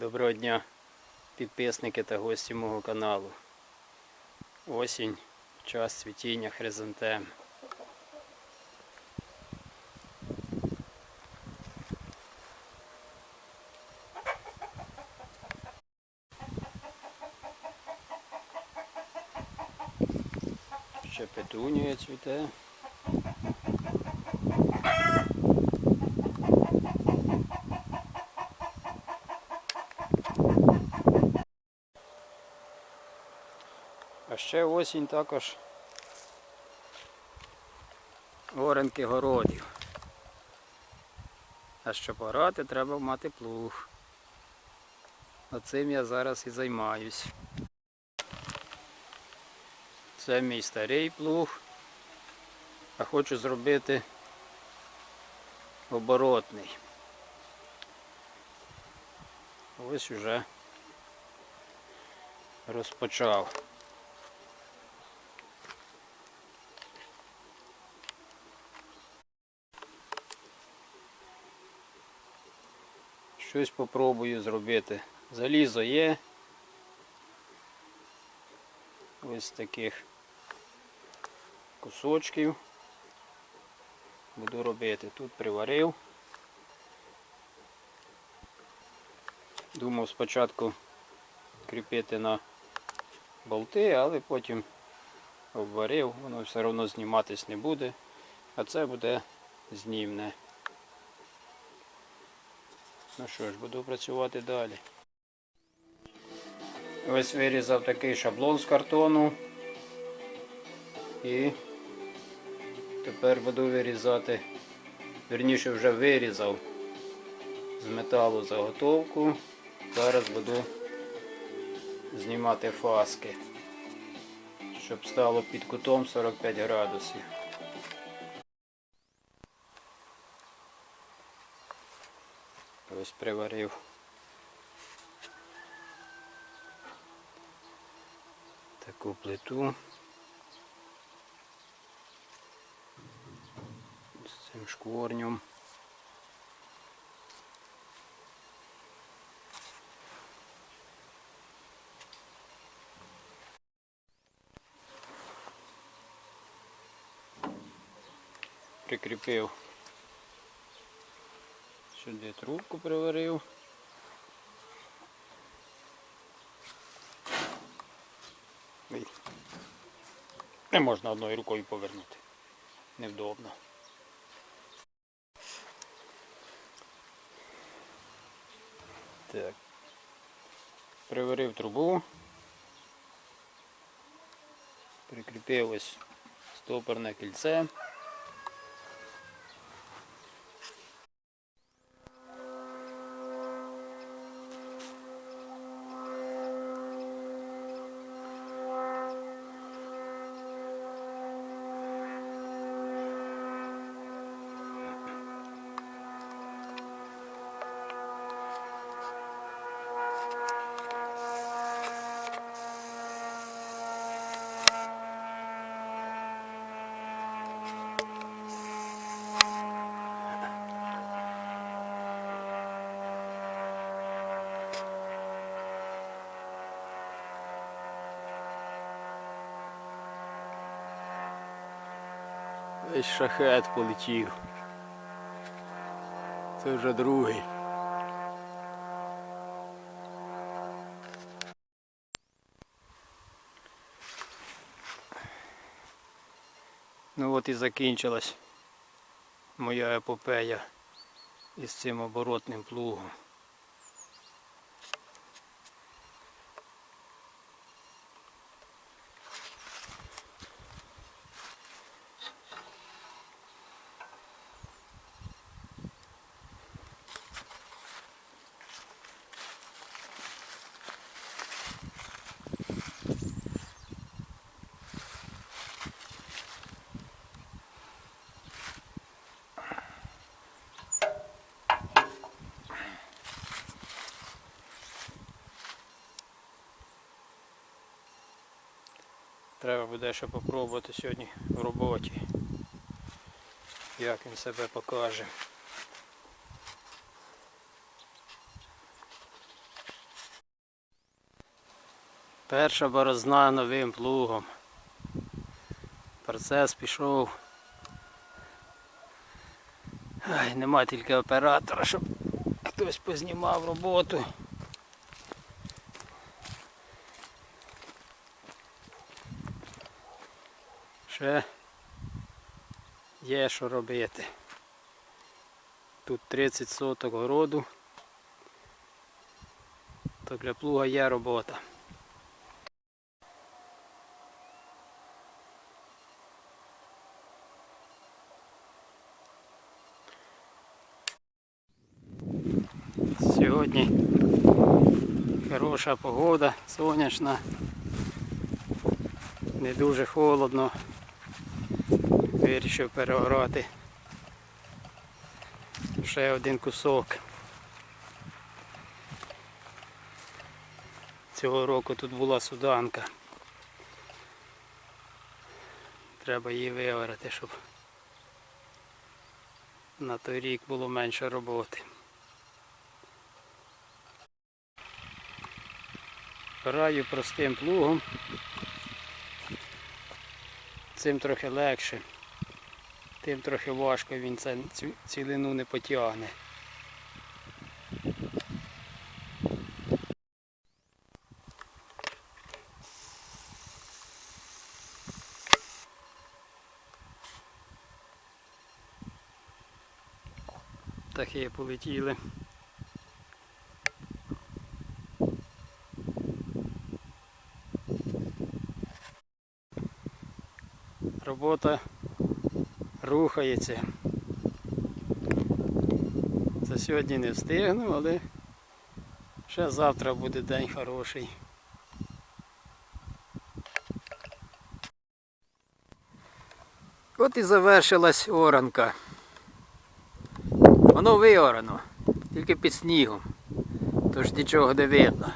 Доброго дня, підписники та гості мого каналу. Осінь, час цвітіння хризантем. Ще петунія цвіте. Ще осінь також оренки городів. А щоб орати, треба мати плуг. Оцим я зараз і займаюсь. Це мій старий плуг, а хочу зробити оборотний. Ось уже розпочав. Щось попробую зробити. Залізо є. Ось таких кусочків. Буду робити. Тут приварив. Думав спочатку кріпити на болти, але потім обварив, воно все одно зніматись не буде, а це буде знімне. Ну що ж, буду працювати далі. Ось вирізав такий шаблон з картону. І тепер буду вирізати, верніше вже вирізав з металу заготовку. Зараз буду знімати фаски, щоб стало під кутом 45 градусів. Приварив. Таку плиту. З цим шкворнем. Прикріпив Сюди трубку приварив. Не можна одною рукою повернути. Невдобно. Так. Приварив трубу. Прикріпив ось стопорне кільце. Весь шахет полетів. Це вже другий. Ну от і закінчилась моя епопея із цим оборотним плугом. Треба буде ще попробувати сьогодні в роботі, як він себе покаже. Перша борозна новим плугом. Процес пішов. Ай, Нема тільки оператора, щоб хтось познімав роботу. Ще є що робити. Тут 30 соток городу, то для плуга є робота. Сьогодні хороша погода, сонячна, не дуже холодно. Вирішив переорати ще один кусок. Цього року тут була суданка. Треба її виорати, щоб на той рік було менше роботи. Граю простим плугом. Цим трохи легше. Тим трохи важко він це, цю цілину не потягне. Птахи полетіли. Робота рухається. За сьогодні не встигну, але ще завтра буде день хороший. От і завершилась оранка. Воно виорано, тільки під снігом, тож нічого не видно.